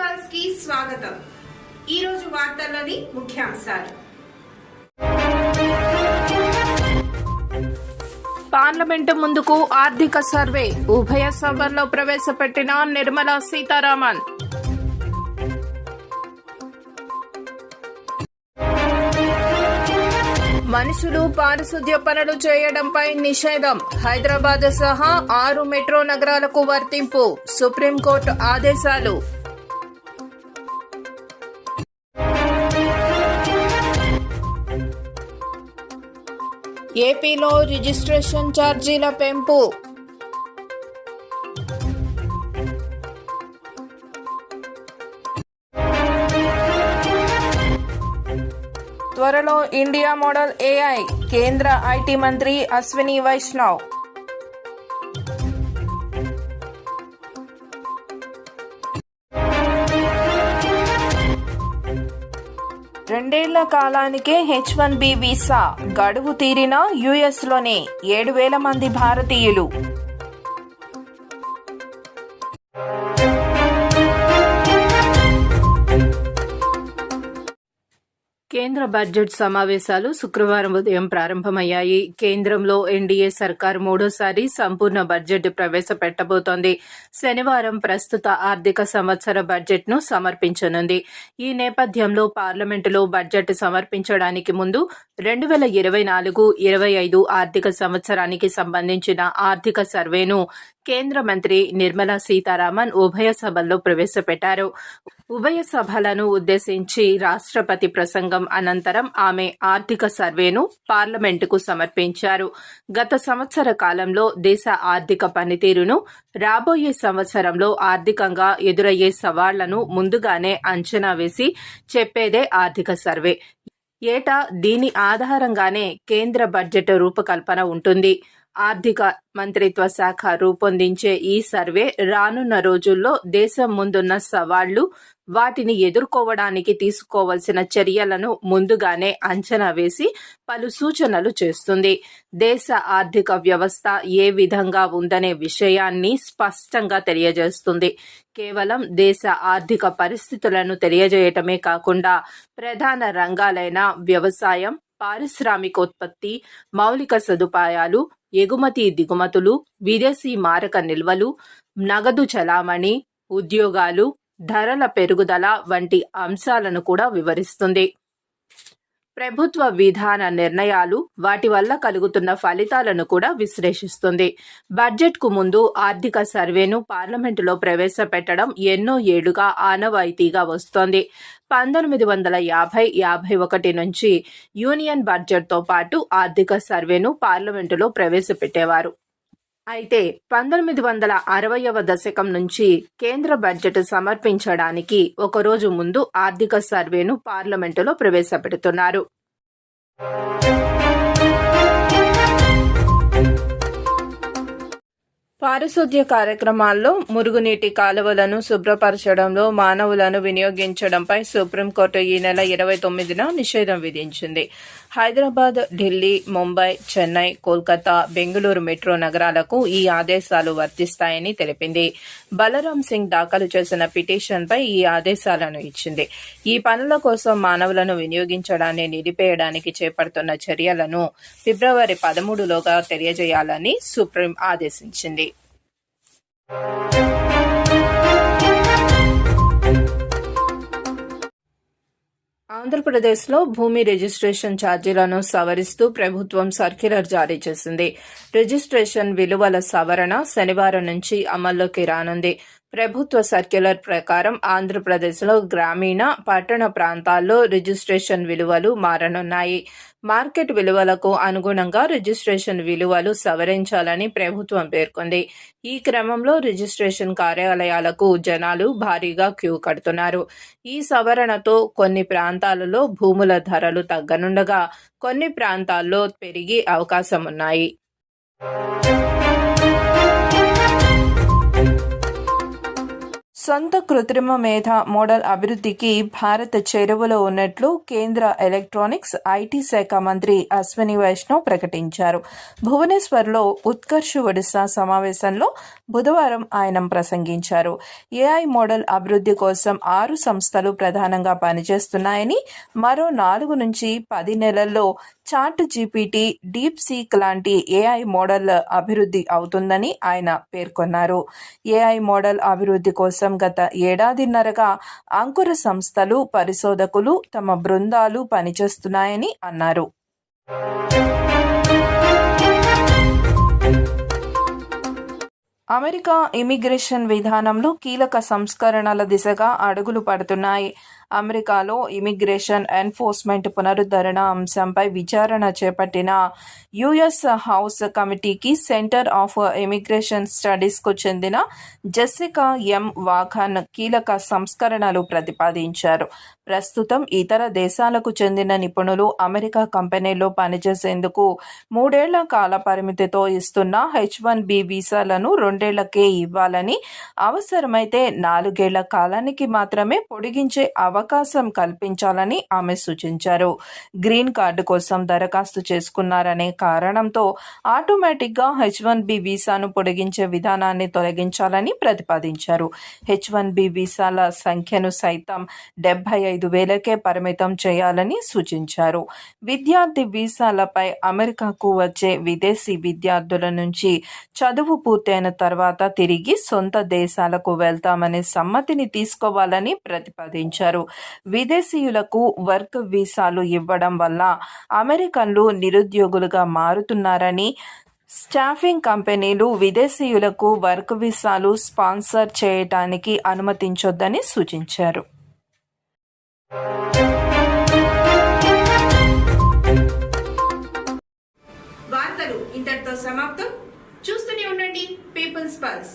పాల్స్కి స్వాగతం. ఈ రోజు వార్తల్లోని ముఖ్యాంశాలు. పార్లమెంటు ముందుకు ఆర్థిక సర్వే. ఉభయ సభల్లో ప్రవేశపెట్టిన నిర్మలా సీతారామన్. మనుషులు పారిశుద్ధ్య పనులు చేయడంపై నిషేధం. హైదరాబాద్ సహా ఆరు మెట్రో నగరాలకు వర్తింపు. సుప్రీంకోర్టు ఆదేశాలు. ఏపీలో రిజిస్ట్రేషన్ ఛార్జీల పెంపు. త్వరలో ఇండియా మోడల్ ఏఐ కేంద్ర ఐటీ మంత్రి అశ్విని వైష్ణవ్. రెండేళ్ళ కాలానికే హెచ్ వన్ బి వీసా గడువు తీరిన యుఎస్లోనే ఏడు వేల మంది భారతీయులు. కేంద్ర బడ్జెట్ సమావేశాలు శుక్రవారం ఉదయం ప్రారంభమయ్యాయి. కేంద్రంలో ఎన్డీఏ సర్కార్ మూడోసారి సంపూర్ణ బడ్జెట్ ప్రవేశపెట్టబోతోంది. శనివారం ప్రస్తుత ఆర్థిక సంవత్సర బడ్జెట్ను సమర్పించనుంది. ఈ నేపథ్యంలో పార్లమెంటులో బడ్జెట్ సమర్పించడానికి ముందు రెండు వేల ఇరవై నాలుగు ఇరవై ఐదు ఆర్థిక సంవత్సరానికి సంబంధించిన ఆర్థిక సర్వేను కేంద్ర మంత్రి నిర్మలా సీతారామన్ ఉభయ సభల్లో ప్రవేశపెట్టారు. ఉభయ సభలను ఉద్దేశించి రాష్ట్రపతి ప్రసంగం అనంతరం ఆమె ఆర్థిక సర్వేను పార్లమెంటుకు సమర్పించారు. గత సంవత్సర కాలంలో దేశ ఆర్థిక పనితీరును రాబోయే సంవత్సరంలో ఆర్థికంగా ఎదురయ్యే సవాళ్ళను ముందుగానే అంచనా వేసి చెప్పేదే ఆర్థిక సర్వే. ఏటా దీని ఆధారంగానే కేంద్ర బడ్జెట్ రూపకల్పన ఉంటుంది. ఆర్థిక మంత్రిత్వ శాఖ రూపొందించే ఈ సర్వే రానున్న రోజుల్లో దేశం ముందున్న సవాళ్ళు వాటిని ఎదుర్కోవడానికి తీసుకోవాల్సిన చర్యలను ముందుగానే అంచనా వేసి పలు సూచనలు చేస్తుంది. దేశ ఆర్థిక వ్యవస్థ ఏ విధంగా ఉందనే విషయాన్ని స్పష్టంగా తెలియజేస్తుంది. కేవలం దేశ ఆర్థిక పరిస్థితులను తెలియజేయటమే కాకుండా ప్రధాన రంగాలైన వ్యవసాయం పారిశ్రామికోత్పత్తి మౌలిక సదుపాయాలు ఎగుమతి దిగుమతులు విదేశీ మారక నిల్వలు నగదు చలామణి ఉద్యోగాలు ధరల పెరుగుదల వంటి అంశాలను కూడా వివరిస్తుంది. ప్రభుత్వ విధాన నిర్ణయాలు వాటి వల్ల కలుగుతున్న ఫలితాలను కూడా విశ్లేషిస్తుంది. బడ్జెట్కు ముందు ఆర్థిక సర్వేను పార్లమెంటులో ప్రవేశపెట్టడం ఎన్నో ఏళ్ళుగా ఆనవాయితీగా వస్తోంది. పంతొమ్మిది వందల యాభై యాభై ఒకటి నుంచి యూనియన్ బడ్జెట్తో పాటు ఆర్థిక సర్వేను పార్లమెంటులో ప్రవేశపెట్టేవారు. అయితే పంతొమ్మిది వందల అరవయవ దశకం నుంచి కేంద్ర బడ్జెట్ సమర్పించడానికి ఒకరోజు ముందు ఆర్థిక సర్వేను పార్లమెంటులో ప్రవేశపెడుతున్నారు. పారిశుద్ధ్య కార్యక్రమాల్లో మురుగునీటి కాలువలను శుభ్రపరచడంలో మానవులను వినియోగించడంపై సుప్రీంకోర్టు ఈ నెల ఇరవై తొమ్మిదిన నిషేధం విధించింది. హైదరాబాద్ ఢిల్లీ ముంబై చెన్నై కోల్కతా బెంగళూరు మెట్రో నగరాలకు ఈ ఆదేశాలు వర్తిస్తాయని తెలిపింది. బలరాం సింగ్ దాఖలు చేసిన పిటిషన్పై ఈ ఆదేశాలను ఇచ్చింది. ఈ పనుల కోసం మానవులను వినియోగించడాన్ని నిలిపేయడానికి చేపడుతున్న చర్యలను ఫిబ్రవరి పదమూడులోగా తెలియజేయాలని సుప్రీం ఆదేశించింది. ఆంధ్రప్రదేశ్లో భూమి రిజిస్ట్రేషన్ ఛార్జీలను సవరిస్తూ ప్రభుత్వం సర్క్యులర్ జారీ చేసింది. రిజిస్ట్రేషన్ విలువల సవరణ శనివారం నుంచి అమల్లోకి రానుంది. ప్రభుత్వ సర్క్యులర్ ప్రకారం ఆంధ్రప్రదేశ్లో గ్రామీణ పట్టణ ప్రాంతాల్లో రిజిస్ట్రేషన్ విలువలు మారనున్నాయి. మార్కెట్ విలువలకు అనుగుణంగా రిజిస్ట్రేషన్ విలువలు సవరించాలని ప్రభుత్వం పేర్కొంది. ఈ క్రమంలో రిజిస్ట్రేషన్ కార్యాలయాలకు జనాలు భారీగా క్యూ కడుతున్నారు. ఈ సవరణతో కొన్ని ప్రాంతాలలో భూముల ధరలు తగ్గనుండగా కొన్ని ప్రాంతాల్లో పెరిగే అవకాశం ఉన్నాయి సొంత కృత్రిమ మేధ మోడల్ అభివృద్ధికి భారత్ చెరువులో ఉన్నట్లు కేంద్ర ఎలక్ట్రానిక్స్ ఐటీ శాఖ మంత్రి అశ్విని వైష్ణవ్ ప్రకటించారు. భువనేశ్వర్లో ఉత్కర్ష్ ఒడిశా సమావేశంలో బుధవారం ఆయన ప్రసంగించారు. ఏఐ మోడల్ అభివృద్ధి కోసం ఆరు సంస్థలు ప్రధానంగా పనిచేస్తున్నాయని మరో నాలుగు నుంచి పది నెలల్లో చాట్ జీపీటీ డీప్ సీక్ లాంటి ఏఐ మోడల్ అభివృద్ధి అవుతుందని ఆయన పేర్కొన్నారు. ఏఐ మోడల్ అభివృద్ధి కోసం గత ఏడాదిన్నరగా అంకుర సంస్థలు పరిశోధకులు తమ బృందాలు పనిచేస్తున్నాయని అన్నారు. అమెరికా ఇమిగ్రేషన్ విధానంలో కీలక సంస్కరణల దిశగా అడుగులు పడుతున్నాయి. అమెరికాలో ఇమిగ్రేషన్ ఎన్ఫోర్స్మెంట్ పునరుద్ధరణ అంశంపై విచారణ చేపట్టిన యుఎస్ హౌస్ కమిటీకి సెంటర్ ఆఫ్ ఇమిగ్రేషన్ స్టడీస్కు చెందిన జెస్సికా ఎం. వాఘాన్ కీలక సంస్కరణలు ప్రతిపాదించారు. ప్రస్తుతం ఇతర దేశాలకు చెందిన నిపుణులు అమెరికా కంపెనీలో పనిచేసేందుకు మూడేళ్ళ కాల పరిమితితో ఇస్తున్న హెచ్ వన్ బి వీసాలను రెండేళ్ళకే ఇవ్వాలని అవసరమైతే నాలుగేళ్ళ కాలానికి మాత్రమే పొడిగించే అవకాశం కల్పించాలని ఆమె సూచించారు. గ్రీన్ కార్డు కోసం దరఖాస్తు చేసుకున్నారనే కారణంతో ఆటోమేటిక్గా హెచ్ వన్ బి వీసాను పొడిగించే విధానాన్ని తొలగించాలని ప్రతిపాదించారు. హెచ్ వన్ బి వీసాల సంఖ్యను సైతం డెబ్బై ఐదు వేలకే పరిమితం చేయాలని సూచించారు. విద్యార్థి వీసాలపై అమెరికాకు వచ్చే విదేశీ విద్యార్థుల నుంచి చదువు పూర్తయిన తర్వాత తిరిగి సొంత దేశాలకు వెళ్తామనే సమ్మతిని తీసుకోవాలని ప్రతిపాదించారు. విదేశీయులకు వర్క్ వీసాలు ఇవ్వడం వల్ల అమెరికన్లు నిరుద్యోగులుగా మారుతున్నారని స్టాఫింగ్ కంపెనీలు విదేశీయులకు వర్క్ వీసాలు స్పాన్సర్ చేయటానికి అనుమతించొద్దని సూచించారు. వార్తలు ఇంతటితో సమాప్తం. చూస్తూనే ఉండండి. People's Pulse.